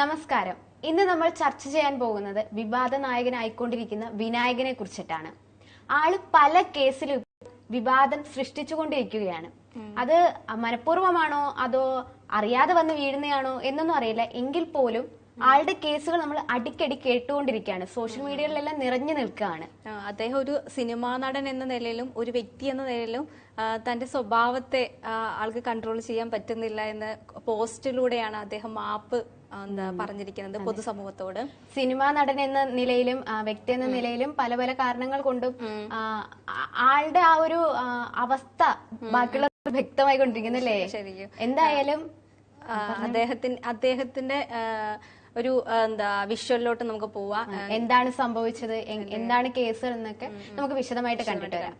നമസ്കാരം. ഇന്ന് നമ്മൾ ചർച്ച ചെയ്യാൻ പോകുന്നത് വിവാദ നായകനായിക്കൊണ്ടിരിക്കുന്ന വിനായകനെ കുറിച്ചിട്ടാണ്. ആൾ പല കേസിലും വിവാദം സൃഷ്ടിച്ചുകൊണ്ടിരിക്കുകയാണ്. അത് മനഃപൂർവമാണോ അതോ അറിയാതെ വന്ന് വീഴുന്നതാണോ എന്നൊന്നും അറിയില്ല. എങ്കിൽ പോലും ആളുടെ കേസുകൾ നമ്മൾ അടിക്കടി കേട്ടുകൊണ്ടിരിക്കുകയാണ്. സോഷ്യൽ മീഡിയകളിലെല്ലാം നിറഞ്ഞു നിൽക്കുകയാണ്. അദ്ദേഹം ഒരു സിനിമാ നടൻ എന്ന നിലയിലും ഒരു വ്യക്തി എന്ന നിലയിലും തന്റെ സ്വഭാവത്തെ ആൾക്ക് കൺട്രോൾ ചെയ്യാൻ പറ്റുന്നില്ല എന്ന് പോസ്റ്റിലൂടെയാണ് അദ്ദേഹം മാപ്പ് എന്താ പറഞ്ഞിരിക്കുന്നത് പൊതുസമൂഹത്തോട്. സിനിമാ നടൻ എന്ന നിലയിലും വ്യക്തി എന്ന നിലയിലും പല പല കാരണങ്ങൾ കൊണ്ടും ആളുടെ ആ ഒരു അവസ്ഥ ബാക്കിയുള്ള വ്യക്തമായി കൊണ്ടിരിക്കുന്നല്ലേ ശരിക്കും. എന്തായാലും അദ്ദേഹത്തിന്റെ അദ്ദേഹത്തിന് അദ്ദേഹത്തിന്റെ ഒരു എന്താ വിഷ്വലിലോട്ട് നമുക്ക് പോവാം. എന്താണ് സംഭവിച്ചത്? എന്താണ്? കേസുകൾ എന്നൊക്കെ നമുക്ക് വിശദമായിട്ട് കണ്ടിട്ട് വരാം.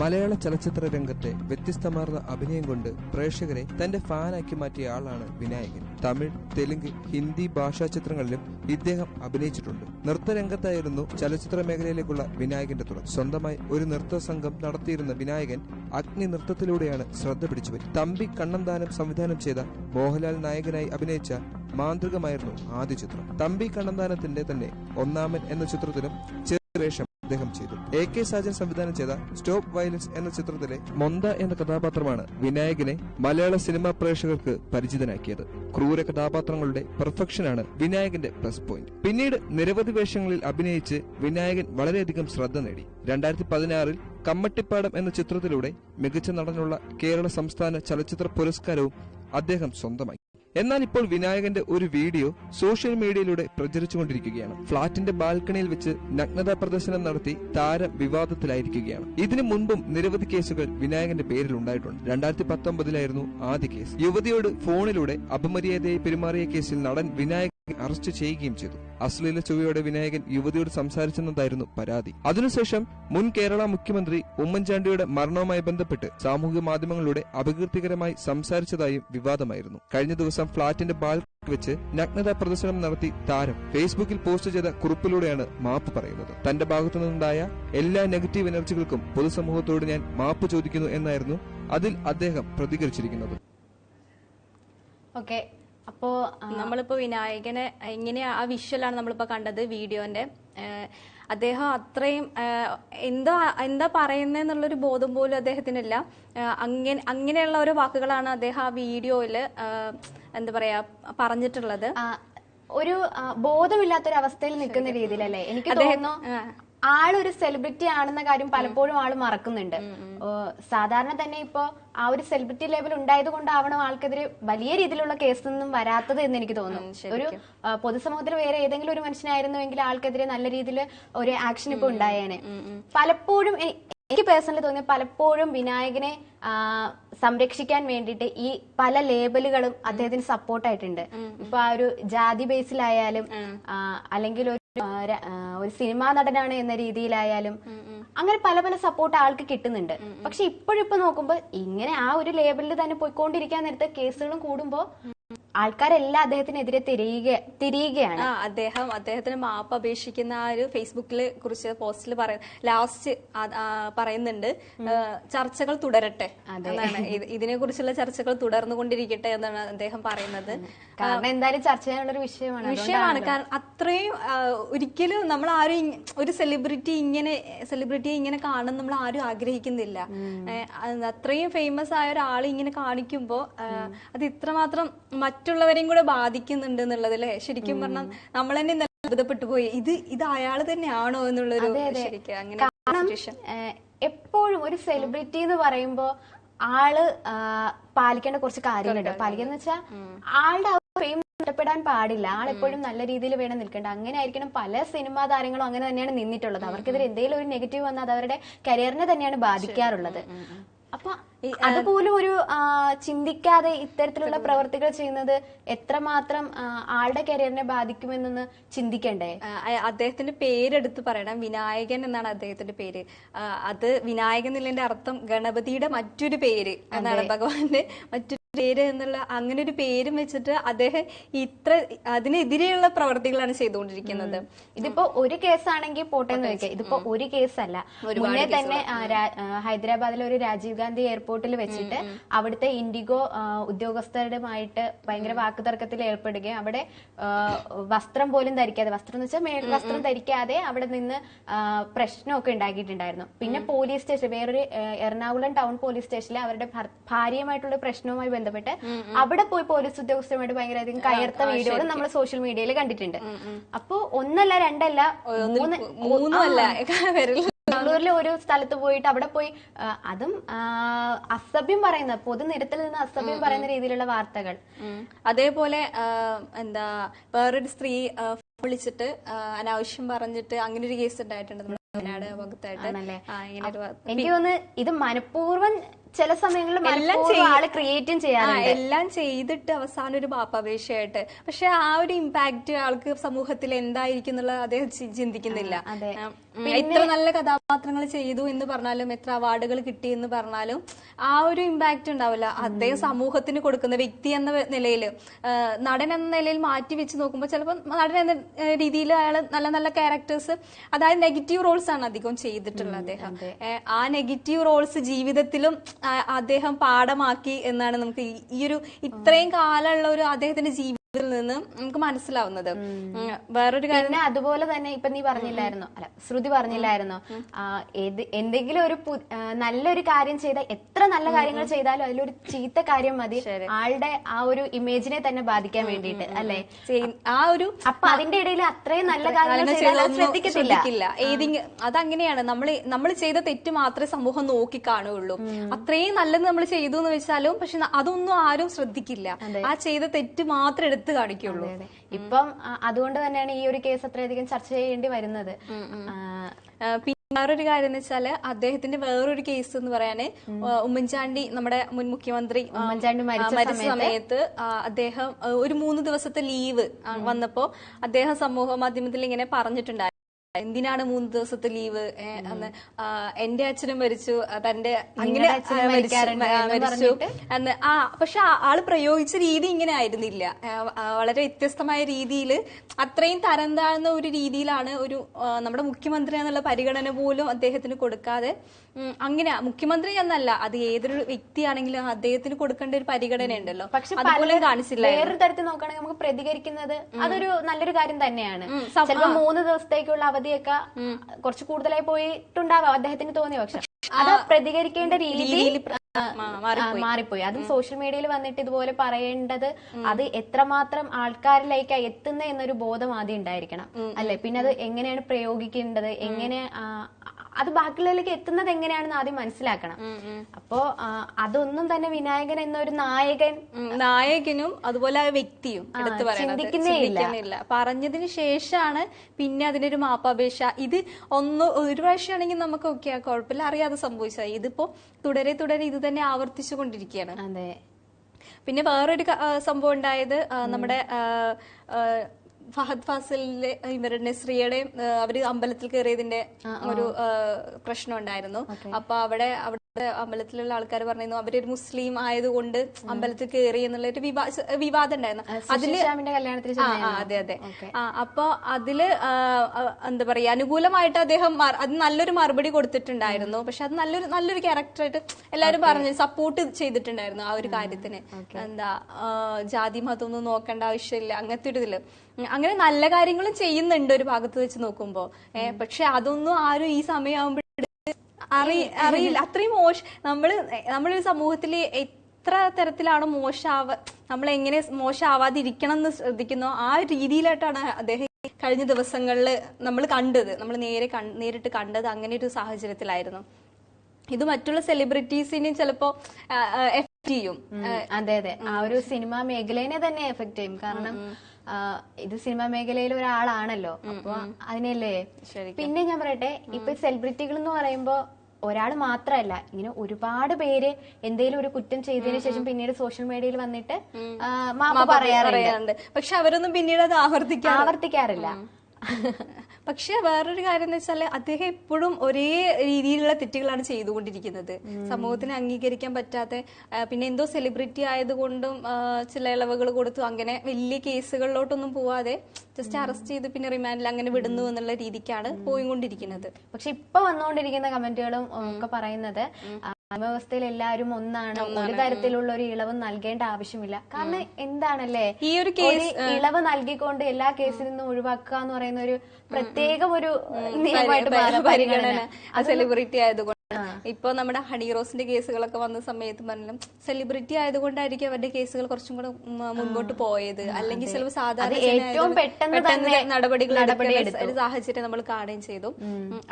മലയാള ചലച്ചിത്ര രംഗത്തെ വ്യത്യസ്തമാർന്ന അഭിനയം കൊണ്ട് പ്രേക്ഷകരെ തന്റെ ഫാനാക്കി മാറ്റിയ ആളാണ് വിനായകൻ. തമിഴ് തെലുങ്ക് ഹിന്ദി ഭാഷാ ചിത്രങ്ങളിലും ഇദ്ദേഹം അഭിനയിച്ചിട്ടുണ്ട്. നൃത്തരംഗത്തായിരുന്നു ചലച്ചിത്ര മേഖലയിലേക്കുള്ള വിനായകന്റെ തുടക്കം. സ്വന്തമായി ഒരു നൃത്ത സംഘം നടത്തിയിരുന്ന വിനായകൻ അഗ്നി നൃത്തത്തിലൂടെയാണ് ശ്രദ്ധ പിടിച്ചുപോയി തമ്പി കണ്ണന്താനം സംവിധാനം ചെയ്ത മോഹൻലാൽ നായകനായി അഭിനയിച്ച മാന്ത്രികമായിരുന്നു ആദ്യ ചിത്രം. തമ്പി കണ്ണന്താനത്തിന്റെ തന്നെ ഒന്നാമൻ എന്ന ചിത്രത്തിലും ചെറിയ അദ്ദേഹം ചെയ്തു. എ കെ സാജൻ സംവിധാനം ചെയ്ത സ്റ്റോപ്പ് വയലൻസ് എന്ന ചിത്രത്തിലെ മൊന്ത എന്ന കഥാപാത്രമാണ് വിനായകനെ മലയാള സിനിമാ പ്രേക്ഷകർക്ക് പരിചിതനാക്കിയത്. ക്രൂര കഥാപാത്രങ്ങളുടെ പെർഫെക്ഷനാണ് വിനായകന്റെ പ്ലസ് പോയിന്റ്. പിന്നീട് നിരവധി വേഷങ്ങളിൽ അഭിനയിച്ച് വിനായകൻ വളരെയധികം ശ്രദ്ധ നേടി. രണ്ടായിരത്തി പതിനാറിൽ കമ്മട്ടിപ്പാടം എന്ന ചിത്രത്തിലൂടെ മികച്ച നടനുള്ള കേരള സംസ്ഥാന ചലച്ചിത്ര പുരസ്കാരവും അദ്ദേഹം സ്വന്തമാക്കി. എന്നാൽ ഇപ്പോൾ വിനായകന്റെ ഒരു വീഡിയോ സോഷ്യൽ മീഡിയയിലൂടെ പ്രചരിച്ചുകൊണ്ടിരിക്കുകയാണ്. ഫ്ളാറ്റിന്റെ ബാൽക്കണിയിൽ വെച്ച് നഗ്നതാ പ്രദർശനം നടത്തി താര വിവാദത്തിലായിരിക്കുകയാണ്. ഇതിനു മുൻപും നിരവധി കേസുകൾ വിനായകന്റെ പേരിൽ ഉണ്ടായിട്ടുണ്ട്. രണ്ടായിരത്തി പത്തൊമ്പതിലായിരുന്നു ആദ്യ കേസ്. യുവതിയോട് ഫോണിലൂടെ അപമര്യാദയായി പെരുമാറിയ കേസിൽ നടൻ വിനായകൻ അറസ്റ്റ് ചെയ്യുകയും ചെയ്തു. അശ്ലീല ചുവയോടെ വിനായകൻ യുവതിയോട് സംസാരിച്ചെന്നതായിരുന്നു പരാതി. അതിനുശേഷം മുൻ കേരള മുഖ്യമന്ത്രി ഉമ്മൻചാണ്ടിയുടെ മരണവുമായി ബന്ധപ്പെട്ട് സാമൂഹിക മാധ്യമങ്ങളിലൂടെ അപകീർത്തികരമായി സംസാരിച്ചതായും വിവാദമായിരുന്നു. കഴിഞ്ഞ ദിവസം ഫ്ളാറ്റിന്റെ ബാൽക്കണിൽ വെച്ച് നഗ്നതാ പ്രദർശനം നടത്തി താരം ഫേസ്ബുക്കിൽ പോസ്റ്റ് ചെയ്ത കുറിപ്പിലൂടെയാണ് മാപ്പ് പറയുന്നത്. തന്റെ ഭാഗത്തു നിന്നുണ്ടായ എല്ലാ നെഗറ്റീവ് എനർജികൾക്കും പൊതുസമൂഹത്തോട് ഞാൻ മാപ്പ് ചോദിക്കുന്നു എന്നായിരുന്നു അതിൽ അദ്ദേഹം പ്രതികരിച്ചിരിക്കുന്നത്. ഓക്കെ അപ്പോ നമ്മളിപ്പോ വിനായകനെ ഇങ്ങനെ ആ വിഷ്വലാണ് നമ്മളിപ്പോ കണ്ടത് വീഡിയോന്റെ. അദ്ദേഹം അത്രയും എന്താ എന്താ പറയുന്നതെന്നുള്ളൊരു ബോധം പോലും അദ്ദേഹത്തിനില്ല. അങ്ങനെ അങ്ങനെയുള്ള ഓരോ വാക്കുകളാണ് അദ്ദേഹം ആ വീഡിയോയിൽ എന്താ പറയാ പറഞ്ഞിട്ടുള്ളത്. ഒരു ബോധമില്ലാത്തൊരവസ്ഥയിൽ നിൽക്കുന്ന രീതിയിലല്ലേ? എനിക്ക് തോന്നുന്നു ആളൊരു സെലിബ്രിറ്റി ആണെന്ന കാര്യം പലപ്പോഴും ആൾ മറക്കുന്നുണ്ട്. സാധാരണ തന്നെ ഇപ്പോ ആ ഒരു സെലിബ്രിറ്റി ലെവൽ ഉണ്ടായത് കൊണ്ടാവണം ആൾക്കെതിരെ വലിയ രീതിയിലുള്ള കേസൊന്നും വരാത്തത് എന്ന് എനിക്ക് തോന്നുന്നു ഒരു പൊതുസമൂഹത്തിൽ വേറെ ഏതെങ്കിലും ഒരു മനുഷ്യനായിരുന്നുവെങ്കിൽ ആൾക്കെതിരെ നല്ല രീതിയിൽ ഒരു ആക്ഷൻ ഇപ്പൊ ഉണ്ടായേനെ. പലപ്പോഴും എനിക്ക് പേഴ്സണലി തോന്നിയ പലപ്പോഴും വിനായകനെ സംരക്ഷിക്കാൻ വേണ്ടിയിട്ട് ഈ പല ലേബലുകളും അദ്ദേഹത്തിന് സപ്പോർട്ടായിട്ടുണ്ട് ഇപ്പൊ ആ ഒരു ജാതി ബേസിലായാലും അല്ലെങ്കിൽ അല്ലെങ്കിൽ ഒരു സിനിമാ നടനാണ് എന്ന രീതിയിലായാലും അങ്ങനെ പല പല സപ്പോർട്ട് ആൾക്ക് കിട്ടുന്നുണ്ട്. പക്ഷെ ഇപ്പോഴിപ്പോ നോക്കുമ്പോ ഇങ്ങനെ ആ ഒരു ലേബലിൽ തന്നെ പോയിക്കൊണ്ടിരിക്കാൻ നേരത്തെ കേസുകളും കൂടുമ്പോ ആൾക്കാരെല്ലാം അദ്ദേഹത്തിനെതിരെ തിരിയുക തിരിയുകയാണ്. ആ അദ്ദേഹം അദ്ദേഹത്തിന് മാപ്പ് അപേക്ഷിക്കുന്ന ആ ഒരു ഫേസ്ബുക്കിൽ കുറിച്ച് പോസ്റ്റിൽ പറയ ലാസ്റ്റ് പറയുന്നുണ്ട്. ചർച്ചകൾ തുടരട്ടെ എന്നാണ്. ഇതിനെ കുറിച്ചുള്ള ചർച്ചകൾ തുടർന്നുകൊണ്ടിരിക്കട്ടെ എന്നാണ് അദ്ദേഹം പറയുന്നത്. കാരണം എന്തായാലും ചർച്ച ചെയ്യാനുള്ളൊരു വിഷയമാണ്. വിഷയമാണ് കാരണം അത്രയും ഒരിക്കലും നമ്മൾ ആരും ഒരു സെലിബ്രിറ്റി ഇങ്ങനെ സെലിബ്രിറ്റി ഇങ്ങനെ കാണുന്ന നമ്മൾ ആരും ആഗ്രഹിക്കുന്നില്ല. അത്രയും ഫേമസ് ആയ ഒരാൾ ഇങ്ങനെ കാണിക്കുമ്പോ ആ, അത് ഇത്രമാത്രം മറ്റുള്ളവരെയും കൂടെ ബാധിക്കുന്നുണ്ട് എന്നുള്ളതല്ലേ ശരിക്കും പറഞ്ഞാൽ നമ്മൾ തന്നെ അത്ഭുതപ്പെട്ടു പോയി. ഇത് ഇത് അയാൾ തന്നെയാണോ എന്നുള്ളൊരു ശരിക്കും അങ്ങനെ എപ്പോഴും ഒരു സെലിബ്രിറ്റി എന്ന് പറയുമ്പോ ആൾ പാലിക്കേണ്ട കുറച്ച് കാര്യങ്ങളുണ്ട്. പാലിക്കുന്ന വെച്ചാൽ ആളുടെ ഫെയിം നഷ്ടപ്പെടാൻ പാടില്ല. ആളെപ്പോഴും നല്ല രീതിയിൽ വേണം നിൽക്കേണ്ട. അങ്ങനെ ആയിരിക്കണം പല സിനിമാ താരങ്ങളും അങ്ങനെ തന്നെയാണ് നിന്നിട്ടുള്ളത്. അവർക്കെതിരെ എന്തെങ്കിലും ഒരു നെഗറ്റീവ് വന്നാൽ അത് അവരുടെ കരിയറിനെ തന്നെയാണ് ബാധിക്കാറുള്ളത്. അപ്പൊ അതുപോലും ഒരു ചിന്തിക്കാതെ ഇത്തരത്തിലുള്ള പ്രവർത്തികൾ ചെയ്യുന്നത് എത്രമാത്രം ആളുടെ കരിയറിനെ ബാധിക്കുമെന്നൊന്ന് ചിന്തിക്കണ്ടേ? അദ്ദേഹത്തിന്റെ പേരെടുത്ത് പറയണം. വിനായകൻ എന്നാണ് അദ്ദേഹത്തിന്റെ പേര്. അത് വിനായകൻ എന്നുള്ളതിന്റെ അർത്ഥം ഗണപതിയുടെ മറ്റൊരു പേര് എന്നാണ് ഭഗവാന്റെ മറ്റൊരു പേര് എന്നുള്ള അങ്ങനെ ഒരു പേരും വെച്ചിട്ട് അദ്ദേഹം ഇത്ര അതിനെതിരെയുള്ള പ്രവർത്തികളാണ് ചെയ്തുകൊണ്ടിരിക്കുന്നത്. ഇതിപ്പോ ഒരു കേസാണെങ്കിൽ പോട്ടെ എന്ന് വെക്കാം ഇതിപ്പോ ഒരു കേസല്ല. മുന്നേ തന്നെ ഹൈദരാബാദിലെ ഒരു രാജീവ് ഗാന്ധി എയർപോർട്ടിൽ വെച്ചിട്ട് അവിടുത്തെ ഇൻഡിഗോ ഉദ്യോഗസ്ഥരുമായിട്ട് ഭയങ്കര വാക്കുതർക്കത്തിൽ ഏർപ്പെടുകയും അവിടെ വസ്ത്രം പോലും ധരിക്കാതെ വസ്ത്രം എന്ന് വെച്ചാൽ മേൽ വസ്ത്രം ധരിക്കാതെ അവിടെ നിന്ന് പ്രശ്നമൊക്കെ ഉണ്ടാക്കിയിട്ടുണ്ടായിരുന്നു. പിന്നെ പോലീസ് സ്റ്റേഷൻ വേറൊരു എറണാകുളം ടൗൺ പോലീസ് സ്റ്റേഷനിൽ അവരുടെ ഭാര്യയുമായിട്ടുള്ള പ്രശ്നവുമായി ബന്ധപ്പെട്ട് അവിടെ പോയി പോലീസ് ഉദ്യോഗസ്ഥരുമായിട്ട് ഭയങ്കരധികം കയർത്ത വീഡിയോകൾ നമ്മൾ സോഷ്യൽ മീഡിയയിൽ കണ്ടിട്ടുണ്ട്. അപ്പോ ഒന്നല്ല രണ്ടല്ല മൂന്ന് മൂന്നും അല്ല വരൽ ബാംഗ്ലൂരിലെ ഒരു സ്ഥലത്ത് പോയിട്ട് അവിടെ പോയി അതും അസഭ്യം പറയുന്ന പൊതുനിരത്തിൽ നിന്ന് അസഭ്യം പറയുന്ന രീതിയിലുള്ള വാർത്തകൾ. അതേപോലെ എന്താ വേറൊരു സ്ത്രീ വിളിച്ചിട്ട് അനാവശ്യം പറഞ്ഞിട്ട് അങ്ങനെ ഒരു കേസ് ഉണ്ടായിട്ടുണ്ട് നമ്മുടെ വയനാട് ഭാഗത്തായിട്ട് എനിക്ക് തോന്നുന്നു ഇത് മനഃപൂർവം ചില സമയങ്ങളിൽ എല്ലാം ആൾ ക്രിയേറ്റും ചെയ്യാൻ എല്ലാം ചെയ്തിട്ട് അവസാനം ഒരു പാപ്പാപേക്ഷയായിട്ട് പക്ഷെ ആ ഒരു ഇമ്പാക്ട് ആൾക്ക് സമൂഹത്തിൽ എന്തായിരിക്കും എന്നുള്ളത് അദ്ദേഹം ചിന്തിക്കുന്നില്ല. എത്ര നല്ല കഥാപാത്രങ്ങൾ ചെയ്തു എന്ന് പറഞ്ഞാലും എത്ര അവാർഡുകൾ കിട്ടി എന്ന് പറഞ്ഞാലും ആ ഒരു ഇമ്പാക്ട് ഉണ്ടാവില്ല. അദ്ദേഹം സമൂഹത്തിന് കൊടുക്കുന്ന വ്യക്തി എന്ന നിലയിൽ നടൻ എന്ന നിലയിൽ മാറ്റി വെച്ച് നോക്കുമ്പോൾ ചിലപ്പോൾ നടൻ എന്ന രീതിയിൽ അയാൾ നല്ല നല്ല ക്യാരക്ടേഴ്സ് അതായത് നെഗറ്റീവ് റോൾസ് ആണ് അധികം ചെയ്തിട്ടുള്ളത് അദ്ദേഹം. ആ നെഗറ്റീവ് റോൾസ് ജീവിതത്തിലും അദ്ദേഹം പാഠമാക്കി എന്നാണ് നമുക്ക് ഈ- ഒരു ഇത്രയും കാലമുള്ള ഒരു അദ്ദേഹത്തിന്റെ ജീവിതത്തിൽ നിന്ന് നമുക്ക് മനസ്സിലാവുന്നത്. വേറൊരു കാര്യം അതുപോലെ തന്നെ ഇപ്പൊ നീ പറഞ്ഞില്ലായിരുന്നോ? അല്ല ശ്രുതി പറഞ്ഞില്ലായിരുന്നോ? ഏത് എന്തെങ്കിലും ഒരു നല്ലൊരു കാര്യം ചെയ്ത എത്ര നല്ല കാര്യങ്ങൾ ചെയ്താലും അതിലൊരു ചീത്ത കാര്യം മതി. ആളുടെ ആ ഒരു ഇമേജിനെ തന്നെ ബാധിക്കാൻ വേണ്ടിയിട്ട് അല്ലെ? ആ ഒരു അപ്പൊ അതിന്റെ ഇടയിൽ അത്രയും നല്ല കാര്യങ്ങൾ ശ്രദ്ധിക്കത്തില്ല. അതങ്ങനെയാണ്. നമ്മൾ നമ്മൾ ചെയ്ത തെറ്റ് മാത്രമേ സമൂഹം നോക്കി കാണുകയുള്ളൂ. അത്രയും നല്ലത് നമ്മൾ ചെയ്തു എന്ന് വെച്ചാലും പക്ഷെ അതൊന്നും ആരും ശ്രദ്ധിക്കില്ല. ആ ചെയ്ത തെറ്റ് മാത്രം എടുത്ത് കാണിക്കുള്ളൂ. അതെ. ഇപ്പം അതുകൊണ്ട് തന്നെയാണ് ഈ ഒരു കേസ് അത്രയധികം ചർച്ച ചെയ്യേണ്ടി വരുന്നത്. വേറൊരു കാര്യം എന്ന് വെച്ചാൽ അദ്ദേഹത്തിന്റെ വേറൊരു കേസ് എന്ന് പറയാന് ഉമ്മൻചാണ്ടി നമ്മുടെ മുൻ മുഖ്യമന്ത്രി ഉമ്മൻചാണ്ടി മരിച്ച സമയത്ത് അദ്ദേഹം ഒരു മൂന്ന് ദിവസത്തെ ലീവ് വന്നപ്പോ അദ്ദേഹം സമൂഹ മാധ്യമത്തിൽ ഇങ്ങനെ പറഞ്ഞിട്ടുണ്ടായിരുന്നു. എന്തിനാണ് മൂന്ന് ദിവസത്തെ ലീവ്? അന്ന് എന്റെ അച്ഛനും മരിച്ചു തന്റെ അങ്ങനെ മരിച്ചു, അന്ന് ആ പക്ഷെ ആൾ പ്രയോഗിച്ച രീതി ഇങ്ങനെ ആയിരുന്നില്ല. വളരെ വ്യത്യസ്തമായ രീതിയിൽ അത്രയും തരം താഴ്ന്ന ഒരു രീതിയിലാണ് ഒരു നമ്മുടെ മുഖ്യമന്ത്രി എന്നുള്ള പരിഗണന പോലും അദ്ദേഹത്തിന് കൊടുക്കാതെ അങ്ങനെ മുഖ്യമന്ത്രി എന്നല്ല അത് ഏതൊരു വ്യക്തിയാണെങ്കിലും അദ്ദേഹത്തിന് കൊടുക്കേണ്ട ഒരു പരിഗണന ഉണ്ടല്ലോ പക്ഷെ അതുപോലും പല- കാണിച്ചില്ല. വേറൊരു തരത്തിൽ നോക്കുകയാണെങ്കിൽ നമുക്ക് പ്രതികരിക്കുന്നത് അതൊരു നല്ലൊരു കാര്യം തന്നെയാണ്. മൂന്ന് ദിവസത്തേക്കുള്ള അവധിയൊക്കെ കുറച്ച് കൂടുതലായി പോയിട്ടുണ്ടാവാം. അദ്ദേഹത്തിന് തോന്നിയ പക്ഷെ. അത് പ്രതികരിക്കേണ്ട രീതി മാറിപ്പോയി. അതും സോഷ്യൽ മീഡിയയിൽ വന്നിട്ട് ഇതുപോലെ പറയേണ്ടത് അത് എത്രമാത്രം ആൾക്കാരിലേക്ക് എത്തുന്ന എന്നൊരു ബോധം ആദ്യം ഉണ്ടായിരിക്കണം. അല്ലെ? പിന്നെ അത് എങ്ങനെയാണ് പ്രയോഗിക്കേണ്ടത്? എങ്ങനെ അത് ബാക്കിയുള്ളവരിലേക്ക് എത്തുന്നത് എങ്ങനെയാണെന്ന് ആദ്യം മനസ്സിലാക്കണം. അപ്പോ അതൊന്നും തന്നെ വിനായകൻ എന്നൊരു നായകൻ നായകനും അതുപോലെ ആ വ്യക്തിയും എടുത്തു. ചിന്തിക്കുന്നില്ല. പറഞ്ഞതിന് ശേഷമാണ് പിന്നെ അതിനൊരു മാപ്പാപേക്ഷ. ഇത് ഒന്ന് ഒരു പ്രാവശ്യമാണെങ്കിൽ നമുക്ക് ഓക്കെ ആ കുഴപ്പമില്ല. അറിയാതെ സംഭവിച്ചത് ഇതിപ്പോ തുടരെ തുടരെ ഇത് തന്നെ ആവർത്തിച്ചു കൊണ്ടിരിക്കുകയാണ്. അതെ. പിന്നെ വേറൊരു സംഭവം ഉണ്ടായത് നമ്മുടെ ഫഹദ് ഫാസിലിന്റെ ഇവരുടെ നസ്രിയുടെ അവർ അമ്പലത്തിൽ കയറിയതിന്റെ ഒരു പ്രശ്നം ഉണ്ടായിരുന്നു. അപ്പൊ അവിടെ അമ്പലത്തിലുള്ള ആൾക്കാർ പറഞ്ഞിരുന്നു. അവരൊരു മുസ്ലിം ആയതുകൊണ്ട് അമ്പലത്തിൽ കയറി എന്നുള്ള ഒരു വിവാ വിവാദം ഉണ്ടായിരുന്നു. അതിൽ കല്യാണത്തിന് അതെ അതെ. ആ അപ്പൊ അതിൽ എന്താ പറയാ അനുകൂലമായിട്ട് അദ്ദേഹം അത് നല്ലൊരു മറുപടി കൊടുത്തിട്ടുണ്ടായിരുന്നു. പക്ഷെ അത് നല്ലൊരു നല്ലൊരു ക്യാരക്ടറായിട്ട് എല്ലാരും പറഞ്ഞു സപ്പോർട്ട് ചെയ്തിട്ടുണ്ടായിരുന്നു ആ ഒരു കാര്യത്തിന്. എന്താ ജാതി മതം ഒന്നും നോക്കേണ്ട ആവശ്യമില്ല അങ്ങനത്തെ ഒരു ഇതിൽ. അങ്ങനെ നല്ല കാര്യങ്ങളും ചെയ്യുന്നുണ്ട് ഒരു ഭാഗത്ത് വെച്ച് നോക്കുമ്പോ. ഏഹ് പക്ഷെ അതൊന്നും ആരും ഈ സമയമാകുമ്പോൾ അറി അറിയില്ല. അത്രയും മോശ നമ്മൾ നമ്മളൊരു സമൂഹത്തിൽ എത്ര തരത്തിലാണ് മോശാവ നമ്മൾ എങ്ങനെ മോശമാവാതിരിക്കണം എന്ന് ശ്രദ്ധിക്കുന്നോ ആ രീതിയിലായിട്ടാണ് അദ്ദേഹം കഴിഞ്ഞ ദിവസങ്ങളിൽ നമ്മൾ കണ്ടത്. നമ്മൾ നേരെ നേരിട്ട് കണ്ടത് അങ്ങനെ ഒരു സാഹചര്യത്തിലായിരുന്നു. ഇത് മറ്റുള്ള സെലിബ്രിറ്റീസിനെ ചിലപ്പോ എഫക്ട് ചെയ്യും. അതെ അതെ. ആ ഒരു സിനിമാ മേഖലയെ തന്നെ എഫക്ട് ചെയ്യും. കാരണം ഇത് സിനിമാ മേഖലയിൽ ഒരാളാണല്ലോ. അപ്പൊ അതിനല്ലേ. പിന്നെ ഞാൻ പറയട്ടെ ഇപ്പൊ സെലിബ്രിറ്റികൾ എന്ന് പറയുമ്പോ ഒരാൾ മാത്രമല്ല ഇങ്ങനെ ഒരുപാട് പേര് എന്തെങ്കിലും ഒരു കുറ്റം ചെയ്തതിനു ശേഷം പിന്നീട് സോഷ്യൽ മീഡിയയിൽ വന്നിട്ട് മാപ്പ് പറയാറുണ്ട്. പറയാറുണ്ട്. പക്ഷെ അവരൊന്നും പിന്നീട് അത് ആവർത്തിക്കാറില്ല. പക്ഷെ വേറൊരു കാര്യം എന്ന് വെച്ചാൽ അദ്ദേഹം എപ്പോഴും ഒരേ രീതിയിലുള്ള തെറ്റുകളാണ് ചെയ്തുകൊണ്ടിരിക്കുന്നത്. സമൂഹത്തിന് അംഗീകരിക്കാൻ പറ്റാത്ത പിന്നെ എന്തോ സെലിബ്രിറ്റി ആയതുകൊണ്ടും ചില ഇളവുകൾ കൊടുത്തു. അങ്ങനെ വലിയ കേസുകളിലോട്ടൊന്നും പോവാതെ ജസ്റ്റ് അറസ്റ്റ് ചെയ്ത് പിന്നെ റിമാൻഡിൽ അങ്ങനെ വിടുന്നു എന്നുള്ള രീതിക്കാണ് പോയിക്കൊണ്ടിരിക്കുന്നത്. പക്ഷെ ഇപ്പൊ വന്നുകൊണ്ടിരിക്കുന്ന കമന്റുകളും ഒക്കെ പറയുന്നത് വ്യവസ്ഥയിൽ എല്ലാവരും ഒന്നാണ്. ഒരു തരത്തിലുള്ള ഒരു ഇളവ് നൽകേണ്ട ആവശ്യമില്ല. കാരണം എന്താണല്ലേ? ഈ ഒരു കേസ് ഇളവ് നൽകിക്കൊണ്ട് എല്ലാ കേസിൽ നിന്നും ഒഴിവാക്കുക എന്ന് പറയുന്ന ഒരു പ്രത്യേക ഒരു നിയമമായിട്ട് പരിഗണന സെലിബ്രിറ്റി ആയതുകൊണ്ട്. ഇപ്പൊ നമ്മുടെ ഹണി റോസിന്റെ കേസുകളൊക്കെ വന്ന സമയത്ത് പറഞ്ഞാലും സെലിബ്രിറ്റി ആയതുകൊണ്ടായിരിക്കും അവരുടെ കേസുകൾ കുറച്ചും കൂടെ മുമ്പോട്ട് പോയത്. അല്ലെങ്കിൽ ചിലപ്പോൾ സാധാരണ ഏറ്റവും പെട്ടെന്ന് തന്നെ നടപടികൾ നടപടി ഒരു സാഹചര്യം നമ്മൾ കാണുകയും ചെയ്തു.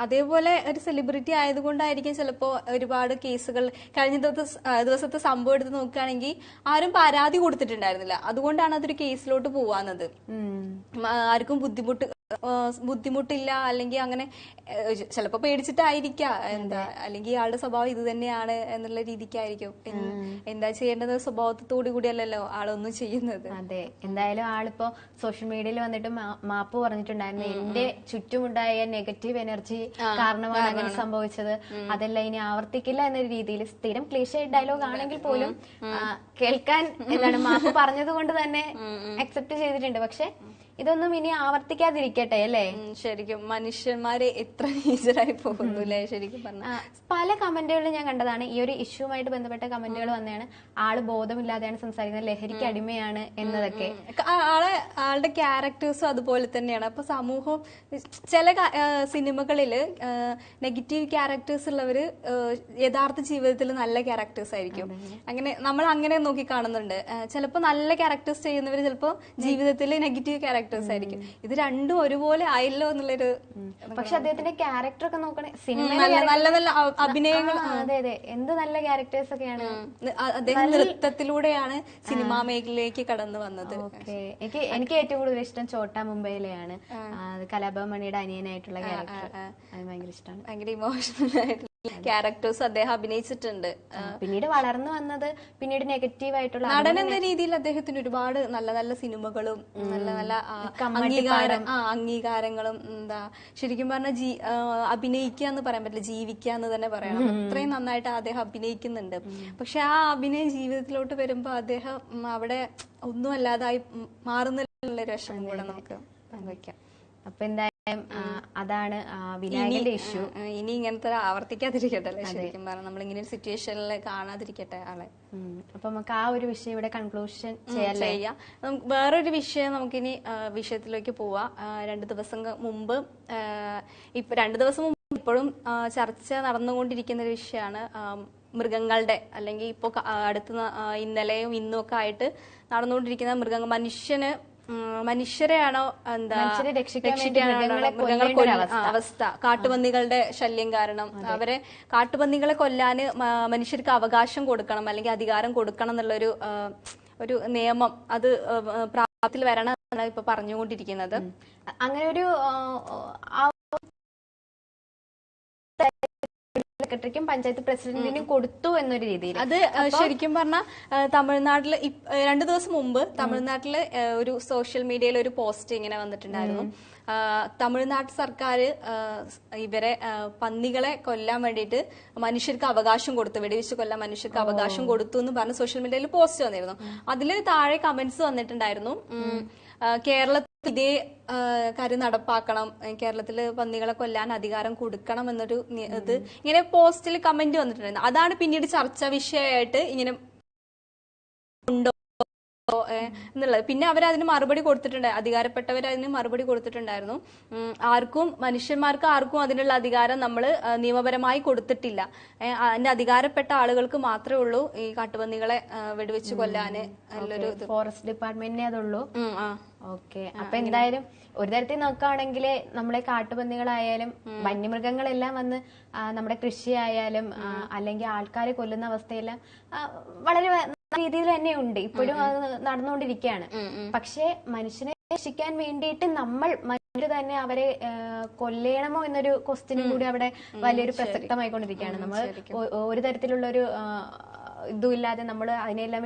അതേപോലെ ഒരു സെലിബ്രിറ്റി ആയതുകൊണ്ടായിരിക്കും ചിലപ്പോ ഒരുപാട് കേസുകൾ കഴിഞ്ഞ ദിവസ ദിവസത്തെ സംഭവം എടുത്ത് നോക്കുകയാണെങ്കിൽ ആരും പരാതി കൊടുത്തിട്ടുണ്ടായിരുന്നില്ല. അതുകൊണ്ടാണ് അതൊരു കേസിലോട്ട് പോവാന്നത്. ആർക്കും ബുദ്ധിമുട്ട് ബുദ്ധിമുട്ടില്ല അല്ലെങ്കിൽ അങ്ങനെ ചിലപ്പോ പേടിച്ചിട്ടായിരിക്കാം. എന്താ അല്ലെങ്കിൽ ആളുടെ സ്വഭാവം ഇത് തന്നെയാണ് എന്നുള്ള രീതിക്കായിരിക്കും. എന്താ ചെയ്യേണ്ടത്? സ്വഭാവത്തോടു കൂടിയല്ലല്ലോ ആളൊന്നും ചെയ്യുന്നത്. അതെ. എന്തായാലും ആളിപ്പോ സോഷ്യൽ മീഡിയയിൽ വന്നിട്ട് മാപ്പ് പറഞ്ഞിട്ടുണ്ടായിരുന്നു. എന്റെ ചുറ്റുമുണ്ടായ നെഗറ്റീവ് എനർജി കാരണമാണ് അങ്ങനെ സംഭവിച്ചത്. അതെല്ലാം ഇനി ആവർത്തിക്കില്ല എന്നൊരു രീതിയിൽ സ്ഥിരം ക്ലേശ ഡയലോഗ് ആണെങ്കിൽ പോലും കേൾക്കാൻ എന്താണ് മാപ്പ് പറഞ്ഞത് കൊണ്ട് തന്നെ അക്സെപ്റ്റ് ചെയ്തിട്ടുണ്ട്. പക്ഷെ ഇതൊന്നും ഇനി ആവർത്തിക്കാതിരിക്കട്ടെ അല്ലേ? ശരിക്കും. മനുഷ്യന്മാരെ എത്ര നീചരായി പോകുന്നു അല്ലേ? ശരിക്കും പറഞ്ഞ. പല കമന്റുകളിലും ഞാൻ കണ്ടതാണ്. ഈ ഒരു ഇഷ്യൂമായിട്ട് ബന്ധപ്പെട്ട കമന്റുകൾ വന്നതാണ്. ആൾ ബോധമില്ലാതെയാണ് സംസാരിക്കുന്നത്. ലഹരിക്ക് അടിമയാണ് എന്നതൊക്കെ. ആളെ ആളുടെ ക്യാരക്ടേഴ്സും അതുപോലെ തന്നെയാണ്. അപ്പൊ സമൂഹം ചില സിനിമകളിൽ നെഗറ്റീവ് ക്യാരക്ടേഴ്സ് ഉള്ളവര് യഥാർത്ഥ ജീവിതത്തിൽ നല്ല ക്യാരക്ടേഴ്സ് ആയിരിക്കും. അങ്ങനെ നമ്മൾ അങ്ങനെ നോക്കി കാണുന്നുണ്ട്. ചിലപ്പോൾ ചിലപ്പോ നല്ല ക്യാരക്ടേഴ്സ് ചെയ്യുന്നവർ ചിലപ്പോൾ ജീവിതത്തിൽ നെഗറ്റീവ് ക്യാരക്ടേഴ്സ് ആയിരിക്കും. ഇത് രണ്ടും ഒരുപോലെ ആയല്ലോ എന്നുള്ളൊരു പക്ഷെ അദ്ദേഹത്തിന്റെ ക്യാരക്ടർ ഒക്കെ നോക്കണേ സിനിമ നല്ല നല്ല അഭിനയങ്ങൾ അതെ അതെ. എന്ത് നല്ല ക്യാരക്ടേഴ്സ് ഒക്കെയാണ്. അദ്ദേഹം നൃത്തത്തിലൂടെയാണ് സിനിമാ മേഖലയിലേക്ക് കടന്നു വന്നത്. എനിക്ക് എനിക്ക് ഏറ്റവും കൂടുതൽ ഇഷ്ടം ചോട്ടാ മുംബൈയിലെയാണ്. കലാഭവൻ മണിയുടെ അനിയനായിട്ടുള്ള ക്യാരക്ടർ അത് ഭയങ്കര ഇഷ്ടമാണ്. ഭയങ്കര ഇമോഷണൽ ആയിട്ടുള്ള ക്യാരക്ടേഴ്സ് അദ്ദേഹം അഭിനയിച്ചിട്ടുണ്ട്. പിന്നീട് വളർന്നു വന്നത് പിന്നീട് നെഗറ്റീവ് ആയിട്ടുള്ള നടൻ എന്ന രീതിയിൽ അദ്ദേഹത്തിന് ഒരുപാട് നല്ല നല്ല സിനിമകളും നല്ല നല്ല അംഗീകാരം ആ അംഗീകാരങ്ങളും എന്താ ശരിക്കും പറഞ്ഞാൽ ജീ അഭിനയിക്കുക എന്ന് പറയാൻ പറ്റില്ല ജീവിക്കുക എന്ന് തന്നെ പറയണം. അത്രയും നന്നായിട്ട് അദ്ദേഹം അഭിനയിക്കുന്നുണ്ട്. പക്ഷെ ആ അഭിനയ ജീവിതത്തിലോട്ട് വരുമ്പോ അദ്ദേഹം അവിടെ ഒന്നും അല്ലാതായി മാറുന്നില്ല വിഷമം കൂടെ നമുക്ക് പങ്കുവയ്ക്കാം അപ്പൊ എന്തായാലും അതാണ് വിനായകന്റെ ഇഷ്യൂ ഇനി ഇങ്ങനത്തെ ആവർത്തിക്കാതിരിക്കട്ടെ ശരിക്കും പറഞ്ഞാൽ? നമ്മൾ ഇങ്ങനെ ഒരു സിറ്റുവേഷനിൽ കാണാതിരിക്കട്ടെ ആളെ. അപ്പൊ നമുക്ക് ആ ഒരു വിഷയം ഇവിടെ കൺക്ലൂഷൻ ചെയ്യാം വേറൊരു വിഷയം നമുക്കിനി വിഷയത്തിലേക്ക് പോവാം. രണ്ടു ദിവസം മുമ്പ് ഇപ്പൊ രണ്ട് ദിവസം മുമ്പ് ഇപ്പോഴും ചർച്ച നടന്നുകൊണ്ടിരിക്കുന്ന ഒരു വിഷയമാണ് മൃഗങ്ങളുടെ അല്ലെങ്കിൽ ഇപ്പോൾ അടുത്ത ഇന്നലെയും ഇന്നും ഒക്കെ ആയിട്ട് നടന്നുകൊണ്ടിരിക്കുന്ന മൃഗങ്ങൾ മനുഷ്യന് മനുഷ്യരെയാണോ എന്താ രക്ഷിക്കാനാണോ അവസ്ഥ. കാട്ടുപന്നികളുടെ ശല്യം കാരണം അവരെ കാട്ടുപന്നികളെ കൊല്ലാന് മനുഷ്യർക്ക് അവകാശം കൊടുക്കണം അല്ലെങ്കിൽ അധികാരം കൊടുക്കണം എന്നുള്ളൊരു ഒരു നിയമം അത് പ്രാബല്യത്തിൽ വരണം എന്നാണ് ഇപ്പൊ പറഞ്ഞുകൊണ്ടിരിക്കുന്നത്. അങ്ങനെ ഒരു സെക്രട്ടറിക്കും പഞ്ചായത്ത് പ്രസിഡന്റിനും കൊടുത്തു എന്നൊരു രീതിയിൽ അത് ശരിക്കും പറഞ്ഞാൽ തമിഴ്നാട്ടിൽ രണ്ടു ദിവസം മുമ്പ് തമിഴ്നാട്ടിൽ ഒരു സോഷ്യൽ മീഡിയയിൽ ഒരു പോസ്റ്റ് ഇങ്ങനെ വന്നിട്ടുണ്ടായിരുന്നു. തമിഴ്നാട് സർക്കാർ ഇവരെ പന്നികളെ കൊല്ലാൻ വേണ്ടിയിട്ട് മനുഷ്യർക്ക് അവകാശം കൊടുത്തു വെടിവെച്ച് കൊല്ലാൻ മനുഷ്യർക്ക് അവകാശം കൊടുത്തു എന്ന് പറഞ്ഞ് സോഷ്യൽ മീഡിയയിൽ പോസ്റ്റ് വന്നിരുന്നു. അതിൽ താഴെ കമന്റ്സ് വന്നിട്ടുണ്ടായിരുന്നു. കേരളത്തിൽ ഇതേ കാര്യം നടപ്പാക്കണം. കേരളത്തിൽ പന്നികളെ കൊല്ലാൻ അധികാരം കൊടുക്കണം എന്നൊരു ഇത് ഇങ്ങനെ പോസ്റ്റിൽ കമന്റ് വന്നിട്ടുണ്ടായിരുന്നു. അതാണ് പിന്നീട് ചർച്ചാ വിഷയമായിട്ട് ഇങ്ങനെ എന്നുള്ളത്. പിന്നെ അവർ അതിന് മറുപടി കൊടുത്തിട്ടുണ്ട്. അധികാരപ്പെട്ടവർ അതിന് മറുപടി കൊടുത്തിട്ടുണ്ടായിരുന്നു. ആർക്കും മനുഷ്യന്മാർക്ക് ആർക്കും അതിനുള്ള അധികാരം നമ്മൾ നിയമപരമായി കൊടുത്തിട്ടില്ല. അതിന്റെ അധികാരപ്പെട്ട ആളുകൾക്ക് മാത്രമേ ഉള്ളൂ ഈ കാട്ടുപന്നികളെ വെടിവെച്ച് കൊല്ലാന് നല്ലൊരു ഫോറസ്റ്റ് ഡിപ്പാർട്ട്മെന്റിനെ അതുള്ളൂ. ഓക്കെ. അപ്പൊ എന്തായാലും ഒരു തരത്തിൽ നോക്കുകയാണെങ്കിൽ നമ്മളെ കാട്ടുപന്നികളായാലും വന്യമൃഗങ്ങളെല്ലാം വന്ന് നമ്മുടെ കൃഷിയായാലും അല്ലെങ്കിൽ ആൾക്കാരെ കൊല്ലുന്ന അവസ്ഥയെല്ലാം വളരെ രീതിയിൽ തന്നെ ഉണ്ട്. ഇപ്പോഴും അത് നടന്നുകൊണ്ടിരിക്കുകയാണ്. പക്ഷെ മനുഷ്യനെ രക്ഷിക്കാൻ വേണ്ടിയിട്ട് നമ്മൾ മനുഷ്യർ തന്നെ അവരെ കൊല്ലണമോ എന്നൊരു ക്വസ്റ്റിനും കൂടി അവിടെ വലിയൊരു പ്രസക്തമായിക്കൊണ്ടിരിക്കുകയാണ്. നമ്മൾ ഒരു തരത്തിലുള്ള ഒരു ഇതും ഇല്ലാതെ നമ്മൾ അതിനെല്ലാം